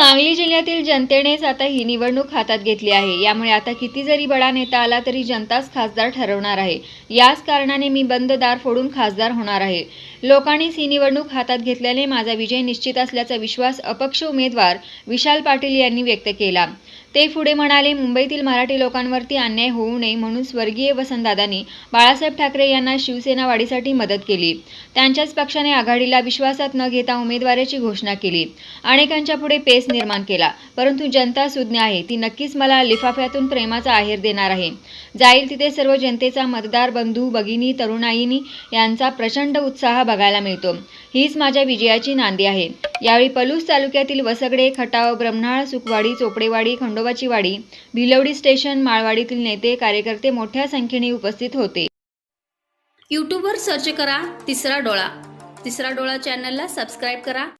सांगली जिल्ह्यातील जनतेनेच आता ही निवडणूक हातात घेतली आहे. यामुळे आता किती जरी बडा नेता आला तरी जनताच खासदार ठरवणार आहे. याच कारणाने मी बंद दार फोडून खासदार होणार आहे. लोकांनीच ही निवडणूक हातात घेतल्याने माझा विजय निश्चित असल्याचा विश्वास अपक्ष उमेदवार विशाल पाटील यांनी व्यक्त केला. ते पुढे म्हणाले मुंबईतील मराठी लोकांवरती अन्याय होऊ नये म्हणून स्वर्गीय वसंतदादांनी बाळासाहेब ठाकरे यांना शिवसेना वाढीसाठी मदत केली. त्यांच्याच पक्षाने आघाडीला विश्वासात न घेता उमेदवाराची घोषणा केली. अनेकांच्या पुढे पेस निर्माण केला. परंतु जनता सुज्ञ आहे. ती नक्कीच मला लिफाफ्यातून प्रेमाचा आहेर देणार आहे. जाईल तिथे सर्व जनतेचा मतदार बंधू भगिनी तरुणाईनी यांचा प्रचंड उत्साह बघायला मिळतो. हीच माझ्या विजयाची नांदी आहे. यावेळी पलूस तालुक्यातील वसगडे खटाव ब्रह्मणाळ सुखवाडी चोपडेवाडी खंडोबाची वाडी भिलवडी स्टेशन माळवाडीतील नेते कार्यकर्ते मोठ्या संख्येने उपस्थित होते. यूट्यूबवर सर्च करा तिसरा डोळा. तिसरा डोळा चॅनलला सबस्क्राईब करा.